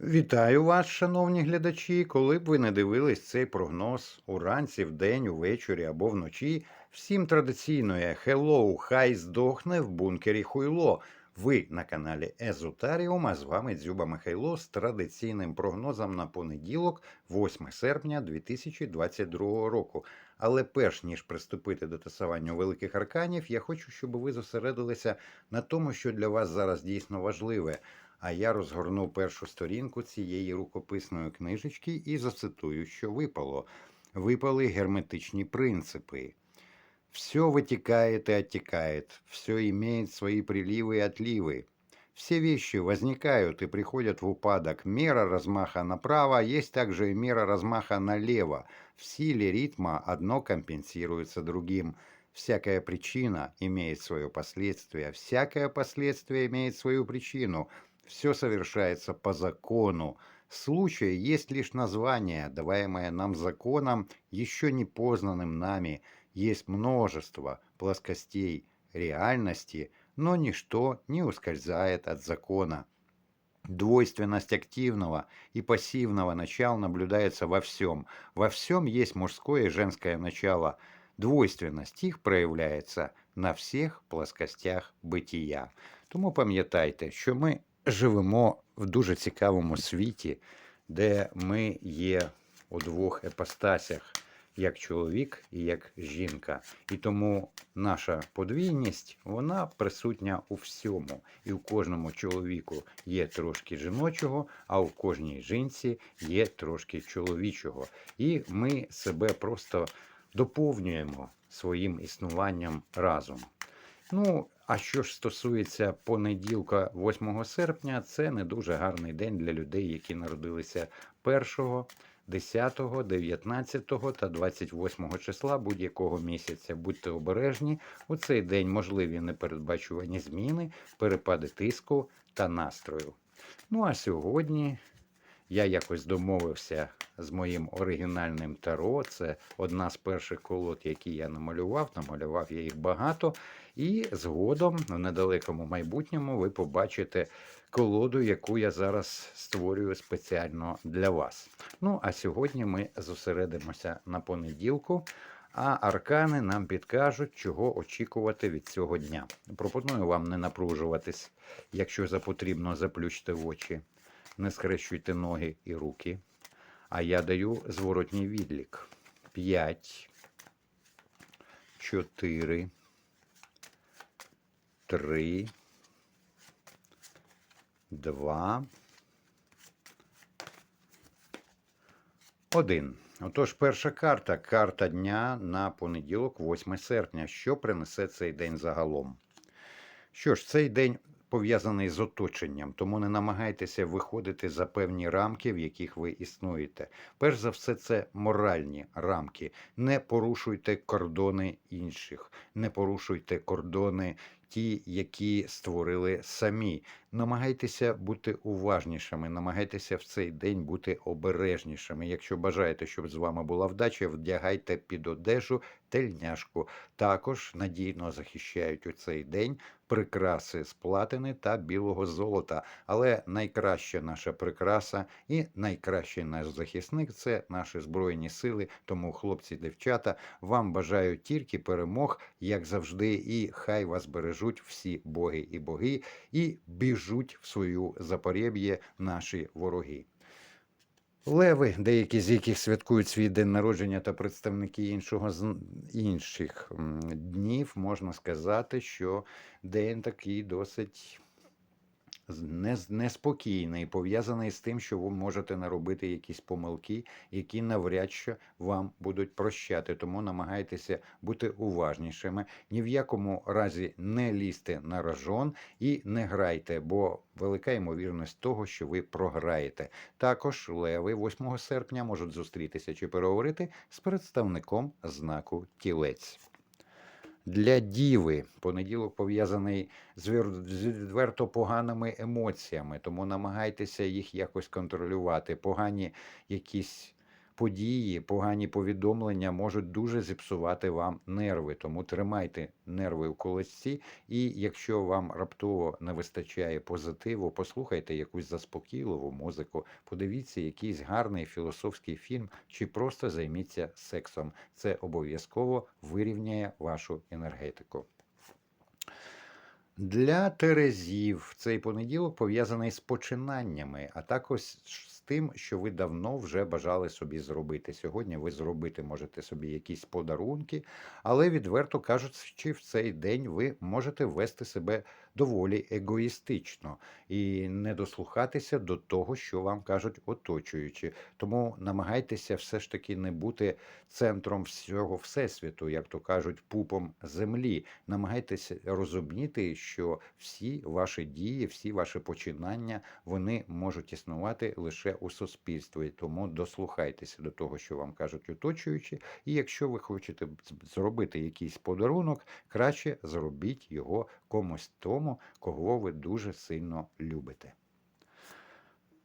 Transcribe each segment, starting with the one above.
Вітаю вас, шановні глядачі. Коли б ви не дивились цей прогноз уранці, вдень, увечері або вночі, всім традиційно «Hello, хай здохне в бункері хуйло. Ви на каналі Езотаріум, а з вами Дзюба Михайло з традиційним прогнозом на понеділок, 8 серпня 2022 року. Але перш ніж приступити до тасування великих арканів, я хочу, щоб ви зосередилися на тому, що для вас зараз дійсно важливе. А я розгорнув першу сторінку цієї рукописної книжечки і зацитую, що випало. Випали герметичні принципи. Все вытекает и оттекает, все имеет свои приливы и отливы. Все вещи возникают и приходят в упадок. Мера размаха направо, есть также и мера размаха налево. В силе ритма одно компенсируется другим. Всякая причина имеет свое последствие, всякое последствие имеет свою причину. Все совершается по закону. Случай есть лишь название, даваемое нам законом, еще не познанным нами. Есть множество плоскостей реальности, но ничто не ускользает от закона. Двойственность активного и пассивного начала наблюдается во всем. Во всем есть мужское и женское начало. Двойственность их проявляється на всіх плоскостях битія. Тому пам'ятайте, що ми живемо в дуже цікавому світі, де ми є у двох епостасях, як чоловік і як жінка. І тому наша подвійність вона присутня у всьому. І у кожному чоловіку є трошки жіночого, а у кожній жінці є трошки чоловічого. І ми себе просто доповнюємо своїм існуванням разом. Ну, а що ж стосується понеділка, 8 серпня, це не дуже гарний день для людей, які народилися 1, 10, 19 та 28 числа будь-якого місяця. Будьте обережні. У цей день можливі непередбачувані зміни, перепади тиску та настрою. Ну а сьогодні я якось домовився з моїм оригінальним таро. Це одна з перших колод, які я намалював. Намалював я їх багато. І згодом, в недалекому майбутньому, ви побачите колоду, яку я зараз створюю спеціально для вас. Ну, а сьогодні ми зосередимося на понеділку. А аркани нам підкажуть, чого очікувати від цього дня. Пропоную вам не напружуватись, якщо за потрібно, заплющте очі, не скрещуйте ноги і руки. А я даю зворотній відлік: 5, 4, 3, 2, 1. Отож, перша карта карта дня на понеділок, 8 серпня. Що принесе цей день загалом? Що ж, цей день пов'язаний з оточенням, тому не намагайтеся виходити за певні рамки, в яких ви існуєте. Перш за все, це моральні рамки. Не порушуйте кордони інших, не порушуйте кордони ті, які створили самі. Намагайтеся бути уважнішими, намагайтеся в цей день бути обережнішими. Якщо бажаєте, щоб з вами була вдача, вдягайте під одежу тельняшку. Також надійно захищають у цей день прикраси з платини та білого золота. Але найкраща наша прикраса і найкращий наш захисник це наші збройні сили. Тому, хлопці, дівчата, вам бажаю тільки перемог, як завжди, і хай вас бережуть всі боги і боги, і біжуть в свою запорєб'є наші вороги. Леви, деякі з яких святкують свій день народження та представники іншого з інших днів, можна сказати, що день такий досить неспокійний, пов'язаний з тим, що ви можете наробити якісь помилки, які навряд чи вам будуть прощати. Тому намагайтеся бути уважнішими. Ні в якому разі не лізьте на рожон і не грайте, бо велика ймовірність того, що ви програєте. Також леви 8 серпня можуть зустрітися чи переговорити з представником знаку тілець. Для діви понеділок пов'язаний з відверто поганими емоціями, тому намагайтеся їх якось контролювати. Погані якісь події, погані повідомлення можуть дуже зіпсувати вам нерви. Тому тримайте нерви у колесці, і якщо вам раптово не вистачає позитиву, послухайте якусь заспокійливу музику, подивіться якийсь гарний філософський фільм, чи просто займіться сексом. Це обов'язково вирівняє вашу енергетику. Для Терезів цей понеділок пов'язаний з починаннями, а також тим, що ви давно вже бажали собі зробити. Сьогодні ви зробити можете собі якісь подарунки, але відверто кажучи, в цей день ви можете вести себе доволі егоїстично і не дослухатися до того, що вам кажуть оточуючі. Тому намагайтеся все ж таки не бути центром всього всесвіту, як то кажуть, пупом землі. Намагайтеся розуміти, що всі ваші дії, всі ваші починання вони можуть існувати лише у суспільстві. Тому дослухайтеся до того, що вам кажуть оточуючі. І якщо ви хочете зробити якийсь подарунок, краще зробіть його комусь тому, кого ви дуже сильно любите.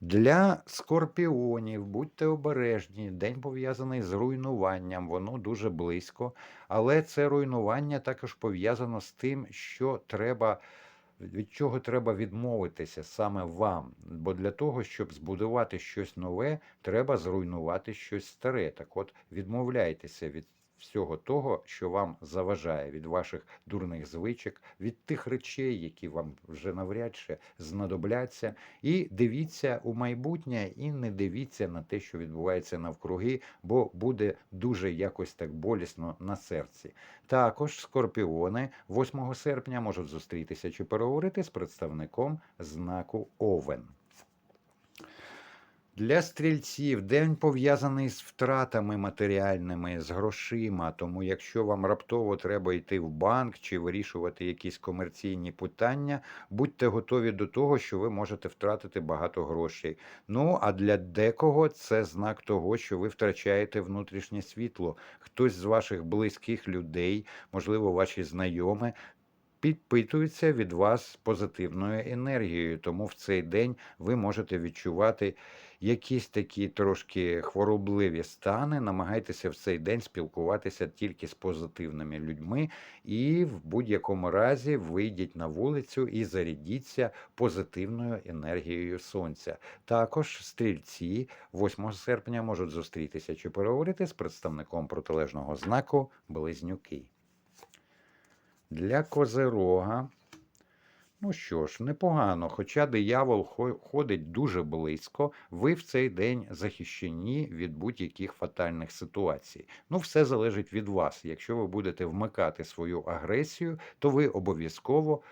Для скорпіонів будьте обережні, день пов'язаний з руйнуванням, воно дуже близько, але це руйнування також пов'язано з тим, що треба. Від чого треба відмовитися саме вам? Бо для того, щоб збудувати щось нове, треба зруйнувати щось старе. Так от відмовляйтеся від всього того, що вам заважає, від ваших дурних звичок, від тих речей, які вам вже навряд чи знадобляться, і дивіться у майбутнє, і не дивіться на те, що відбувається навкруги, бо буде дуже якось так болісно на серці. Також скорпіони 8 серпня можуть зустрітися чи переговорити з представником знаку Овен. Для стрільців день пов'язаний з втратами матеріальними, з грошима. Тому, якщо вам раптово треба йти в банк чи вирішувати якісь комерційні питання, будьте готові до того, що ви можете втратити багато грошей. Ну а для декого це знак того, що ви втрачаєте внутрішнє світло. Хтось з ваших близьких людей, можливо, ваші знайомі. Підпитуються від вас позитивною енергією, тому в цей день ви можете відчувати якісь такі трошки хворобливі стани. Намагайтеся в цей день спілкуватися тільки з позитивними людьми, і в будь-якому разі вийдіть на вулицю і зарядіться позитивною енергією сонця. Також стрільці 8 серпня можуть зустрітися чи переговорити з представником протилежного знаку Близнюки. Для Козирога. Ну що ж, непогано, хоча диявол ходить дуже близько, ви в цей день захищені від будь-яких фатальних ситуацій. Ну, все залежить від вас. Якщо ви будете вмикати свою агресію, то ви обов'язково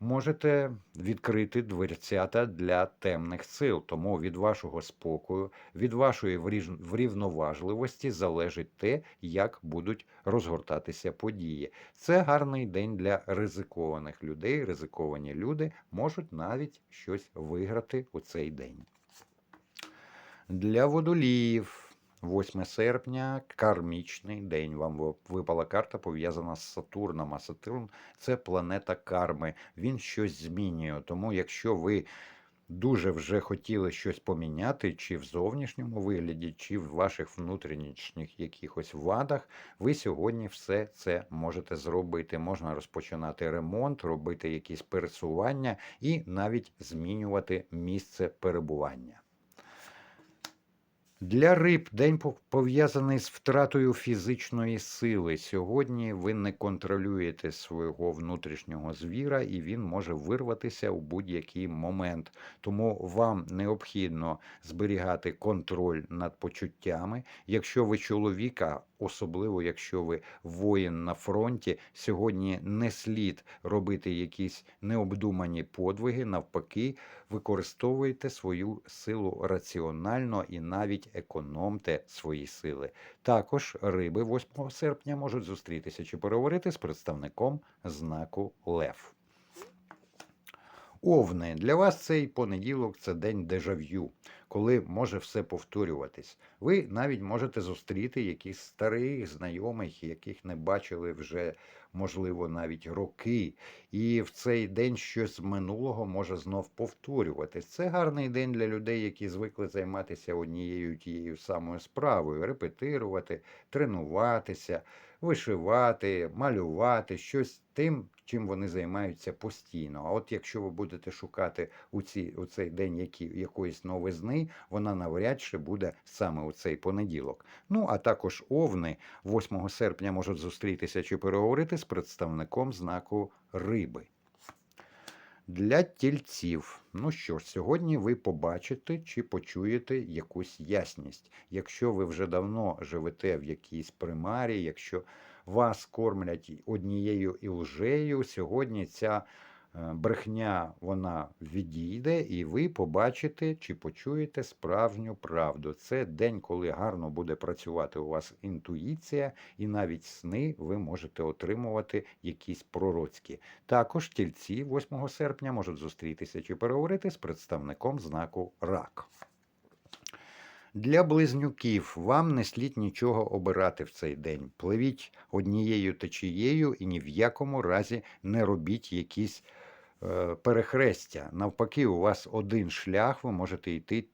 можете відкрити дверцята для темних сил. Тому від вашого спокою, від вашої врівноважливості залежить те, як будуть розгортатися події. Це гарний день для ризикованих людей. Ризиковані люди можуть навіть щось виграти у цей день. Для водоліїв. 8 серпня кармічний день. Вам випала карта пов'язана з Сатурном. А Сатурн це планета карми. Він щось змінює. Тому, якщо ви дуже вже хотіли щось поміняти, чи в зовнішньому вигляді, чи в ваших внутрішніх якихось вадах, ви сьогодні все це можете зробити. Можна розпочинати ремонт, робити якісь пересування і навіть змінювати місце перебування. Для риб день пов- пов'язаний з втратою фізичної сили. Сьогодні ви не контролюєте свого внутрішнього звіра, і він може вирватися у будь-який момент. Тому вам необхідно зберігати контроль над почуттями. Якщо ви чоловіка, особливо якщо ви воїн на фронті, сьогодні не слід робити якісь необдумані подвиги. Навпаки, використовуйте свою силу раціонально і навіть економте свої сили. Також риби 8 серпня можуть зустрітися чи переговорити з представником знаку Лев. Овни, для вас цей понеділок це день дежав'ю, коли може все повторюватись. Ви навіть можете зустріти якихось старих знайомих, яких не бачили вже, можливо, навіть роки. І в цей день щось з минулого може знов повторюватись. Це гарний день для людей, які звикли займатися однією тією самою справою, репетирувати, тренуватися, вишивати, малювати, щось тим, чим вони займаються постійно. А от якщо ви будете шукати у, ці, у цей день які, якоїсь новизни, вона навряд чи буде саме у цей понеділок. Ну а також овни 8 серпня можуть зустрітися чи переговорити з представником знаку риби. Для тільців. Ну що ж, сьогодні ви побачите чи почуєте якусь ясність. Якщо ви вже давно живете в якійсь примарі, якщо вас кормлять однією ілжею, сьогодні ця брехня вона відійде, і ви побачите чи почуєте справжню правду. Це день, коли гарно буде працювати у вас інтуїція, і навіть сни ви можете отримувати якісь пророцькі. Також тільці 8 серпня можуть зустрітися чи переговорити з представником знаку рак. Для близнюків вам не слід нічого обирати в цей день. Пливіть однією течією і ні в якому разі не робіть якісь е, перехрестя. Навпаки, у вас один шлях, ви можете йти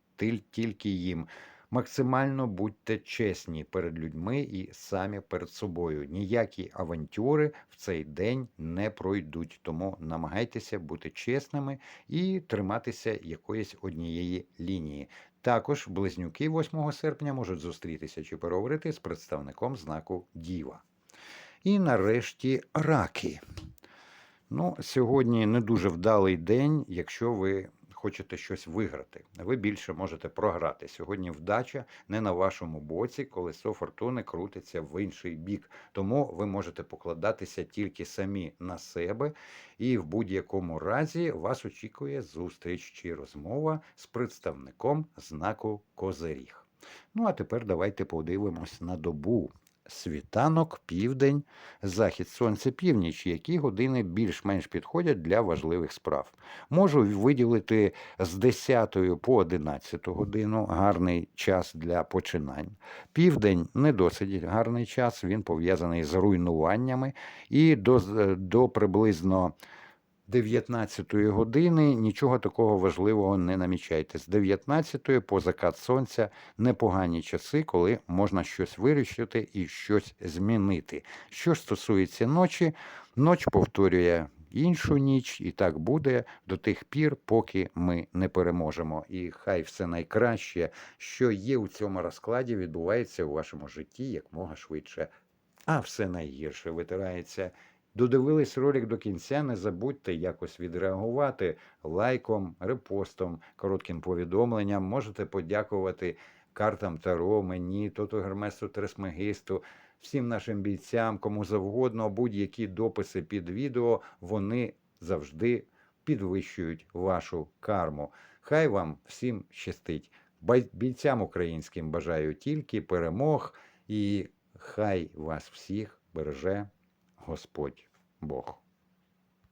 тільки їм. Максимально будьте чесні перед людьми і самі перед собою. Ніякі авантюри в цей день не пройдуть. Тому намагайтеся бути чесними і триматися якоїсь однієї лінії. Також близнюки 8 серпня можуть зустрітися чи переговорити з представником знаку Діва. І нарешті раки. Ну, сьогодні не дуже вдалий день, якщо ви хочете щось виграти. Ви більше можете програти. Сьогодні вдача не на вашому боці, колесо фортуни крутиться в інший бік. Тому ви можете покладатися тільки самі на себе, і в будь-якому разі вас очікує зустріч чи розмова з представником знаку Козиріг. Ну а тепер давайте подивимось на добу. Світанок, південь, захід сонця, північ, які години більш-менш підходять для важливих справ. Можу виділити з 10 по 11 годину гарний час для починань. Південь не досить гарний час, він пов'язаний з руйнуваннями, і до, до приблизно 19 години нічого такого важливого не намічайте. З 19 по закат сонця непогані часи, коли можна щось вирішити і щось змінити. Що ж стосується ночі, ноч повторює іншу ніч, і так буде до тих пір, поки ми не переможемо. І хай все найкраще, що є у цьому розкладі, відбувається у вашому житті якмога швидше. А все найгірше витирається. Додивились ролик до кінця, не забудьте якось відреагувати лайком, репостом, коротким повідомленням. Можете подякувати картам Таро, мені, Тоту Гермесу Тресмегисту, всім нашим бійцям, кому завгодно, будь-які дописи під відео, вони завжди підвищують вашу карму. Хай вам всім щастить. Бійцям українським бажаю тільки перемог, і хай вас всіх береже Господь Бог.